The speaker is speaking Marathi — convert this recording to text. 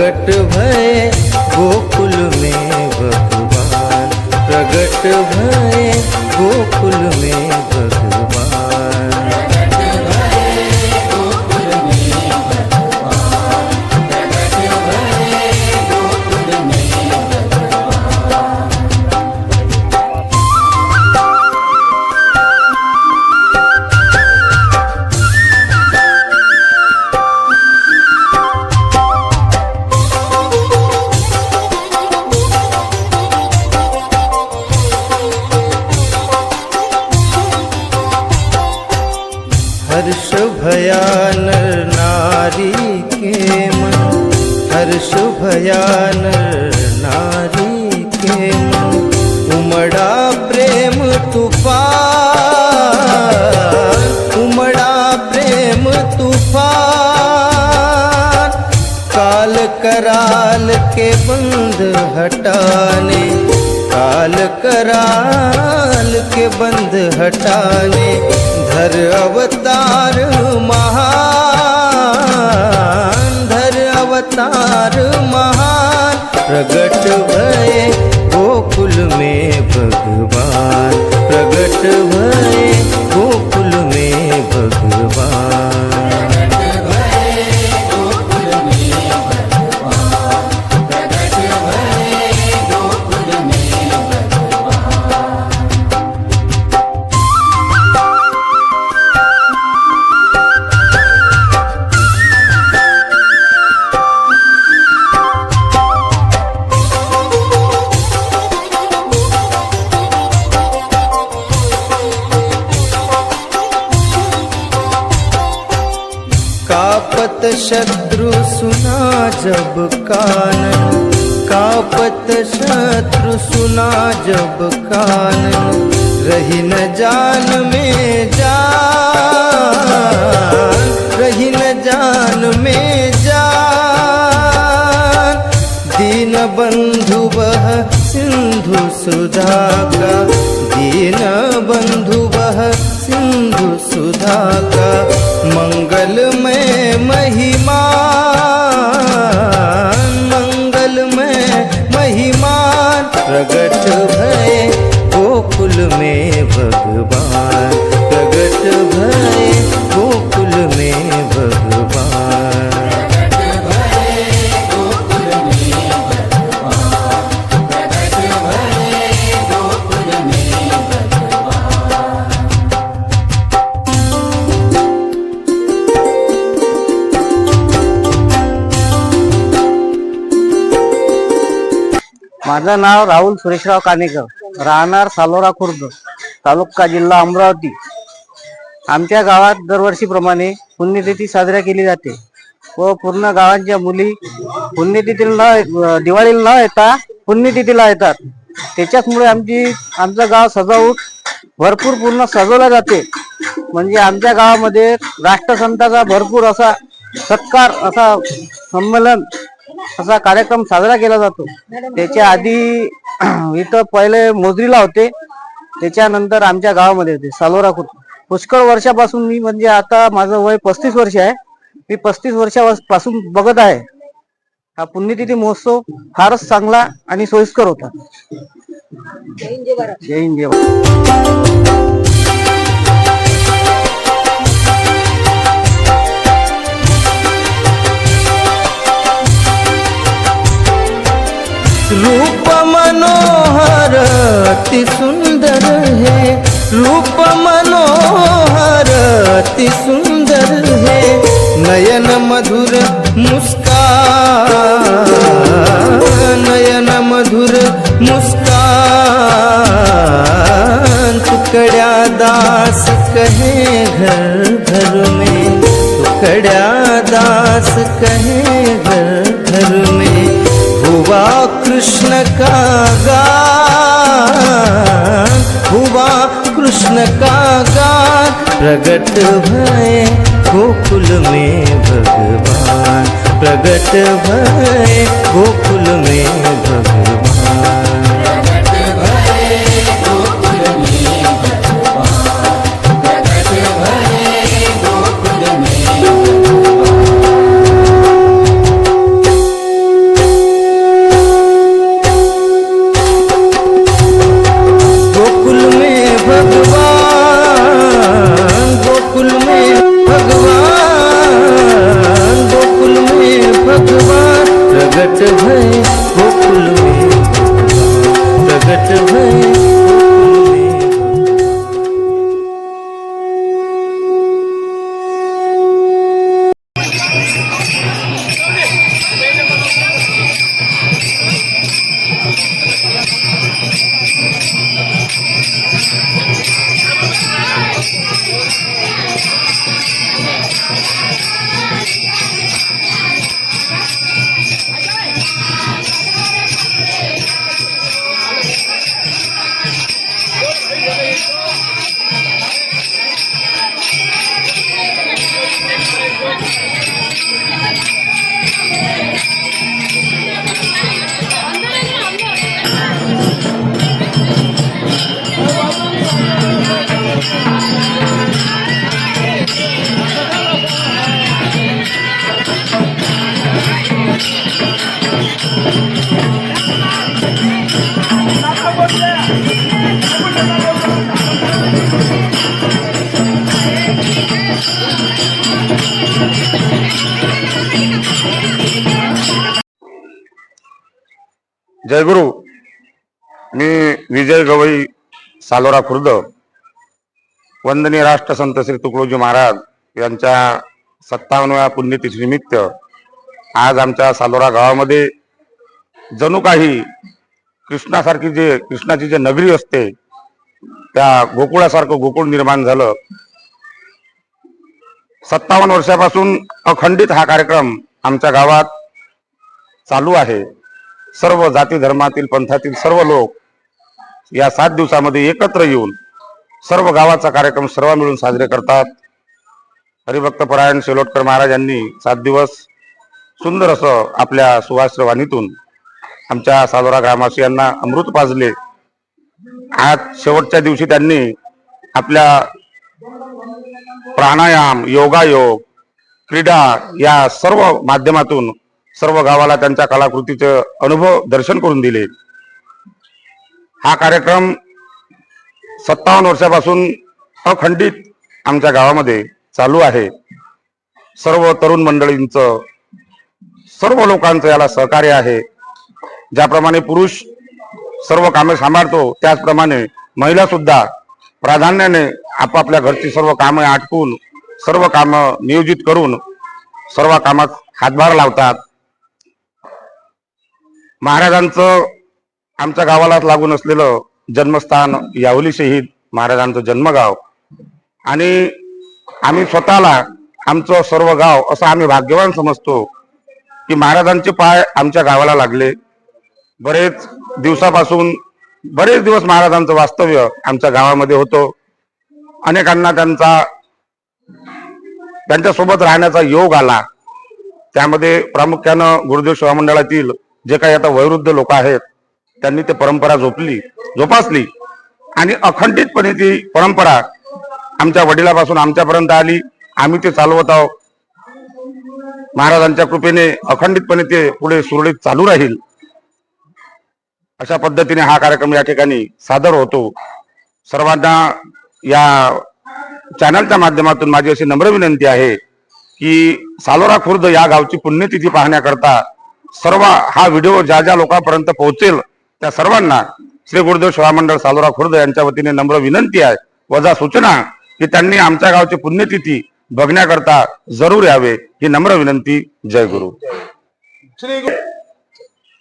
प्रगट भय गोकुल में भगवान। प्रगट भय गोकुल में भगवान। शुभया भयान नारी के मन। हर्ष भयान नारी के मन। उमड़ा प्रेम तूफान उमड़ा प्रेम तूफान। काल कराल के बंद हटाने काल कराल के बंद हटाने धर अवतार महान धर अवतार महान प्रगट भय गोकुल में भगवान प्रगट भय गोकुल में कापत शत्रु सुना जब कानन कापत शत्रु सुना जब कानन रही न जान में जान रही न जान में जान। दीन बंधु वह सिंधु सुधा का दीन बंधु वह सिंधु सुधा का मंगलमय महिमा मंगलमय महिमान प्रगट भय गोकुल में भगवान प्रगट भय माझं नाव राहुल सुरेशराव कानेकर. राहणार सालोरा खुर्द तालुका जिल्हा अमरावती. आमच्या गावात दरवर्षीप्रमाणे पुण्यतिथी साजऱ्या केली जाते व पूर्ण गावांच्या मुली पुण्यतिथीला न दिवाळीला न येता पुण्यतिथीला येतात. त्याच्याचमुळे आमची आमचं गाव सजावट भरपूर पूर्ण सजवला जाते. म्हणजे आमच्या गावामध्ये राष्ट्रसंताचा भरपूर असा सत्कार असा संमेलन असा कार्यक्रम साजरा केला जातो. त्याच्या आधी इथं पहिले मोजरीला होते. त्याच्यानंतर आमच्या गावामध्ये होते. सालोरा खुर्द पुष्कळ वर्षापासून मी म्हणजे आता माझं वय पस्तीस वर्ष आहे. मी पस्तीस वर्षापासून बघत आहे. हा पुण्यतिथी महोत्सव फारच चांगला आणि सोयीस्कर होता. जय हिंद जय भारत. रूप मनोहर अति सुंदर है। रूप मनोहर अति सुंदर है। नयन मधुर मुस्कान। नयन मधुर मुस्कान। टुकड़ा दास कहे घर घर में। टुकड़ा दास कहे घर घर में। हुआ कृष्ण का गान हुआ कृष्ण का गान। प्रगट भय गोकुल में भगवान प्रगट भय गोकुल में भगवान। どうぞどうぞどうぞどうぞどうぞどうぞどうぞどうぞどうぞどうぞどうぞどうぞどうぞどうぞどうぞどうぞどうぞどうぞ जयगुरु मी विजय गवई सालोरा खुर्द. वंदनीय राष्ट्रसंत श्री तुकडोजी महाराज यांच्या सत्तावन्नव्या पुण्यतिथीनिमित्त आज आमच्या सालोरा गावामध्ये जणू काही कृष्णासारखी जे कृष्णाची जे नगरी असते त्या गोकुळासारखं गोकुळ निर्माण झालं. सत्तावन्न वर्षापासून अखंडित हा कार्यक्रम आमच्या गावात चालू आहे. सर्व जाती धर्मातील पंथातील सर्व लोक या सात दिवसामध्ये एकत्र येऊन सर्व गावाचा कार्यक्रम सर्व मिळून साजरे करतात. हरिभक्त परायण शेलोटकर महाराज यांनी सात दिवस सुंदर असं आपल्या सुवास्त्रवाणीतून आमच्या सालोरा ग्रामवासियांना अमृत पाजले. आज शेवटच्या दिवशी त्यांनी आपल्या प्राणायाम योगायोग क्रीडा या सर्व माध्यमातून सर्व गावाला त्यांच्या कलाकृतीचे अनुभव दर्शन करून दिले. हा कार्यक्रम सत्तावन्न वर्षापासून अखंडित आमच्या गावामध्ये चालू आहे. सर्व तरुण मंडळींचं सर्व लोकांचं याला सहकार्य आहे. ज्याप्रमाणे पुरुष सर्व कामे सांभाळतो त्याचप्रमाणे महिला सुद्धा प्राधान्याने आपापल्या घरची सर्व कामे आटपून सर्व कामं नियोजित करून सर्व कामात हातभार लावतात. महाराजांचं आमच्या गावालाच लागून असलेलं जन्मस्थान यावली शहीद महाराजांचं जन्मगाव. आणि आम्ही स्वतःला आमचं सर्व गाव असं आम्ही भाग्यवान समजतो की महाराजांचे पाय आमच्या गावाला लागले. बरेच दिवसापासून बरेच दिवस महाराजांचं वास्तव्य आमच्या गावामध्ये होतं. अनेकांना त्यांचा त्यांच्यासोबत राहण्याचा योग आला. त्यामध्ये प्रामुख्यानं गुरुदेव सेवा मंडळातील जे काही आता वयोवृद्ध लोक आहेत त्यांनी ते परंपरा जोपली जोपासली. आणि अखंडितपणे ती परंपरा आमच्या वडिलापासून आमच्यापर्यंत आली. आम्ही ते चालवत आहोत. महाराजांच्या कृपेने अखंडितपणे ते पुढे सुरळीत चालू राहील. अशा पद्धतीने हा कार्यक्रम या ठिकाणी सादर होतो. सर्वांना या चॅनलच्या माध्यमातून माझी अशी नम्र विनंती आहे की सालोरा खुर्द या गावची पुण्यतिथी पाहण्याकरता सर्व हा व्हिडिओ ज्या ज्या लोकांपर्यंत पोहोचेल त्या सर्वांना श्री गुरुदेव सेवा मंडळ सालोरा खुर्द यांच्या वतीने नम्र विनंती आहे. वजा सूचना की त्यांनी आमच्या गावची पुण्यतिथी बघण्याकरता जरूर यावे ही नम्र विनंती. जय गुरु. श्री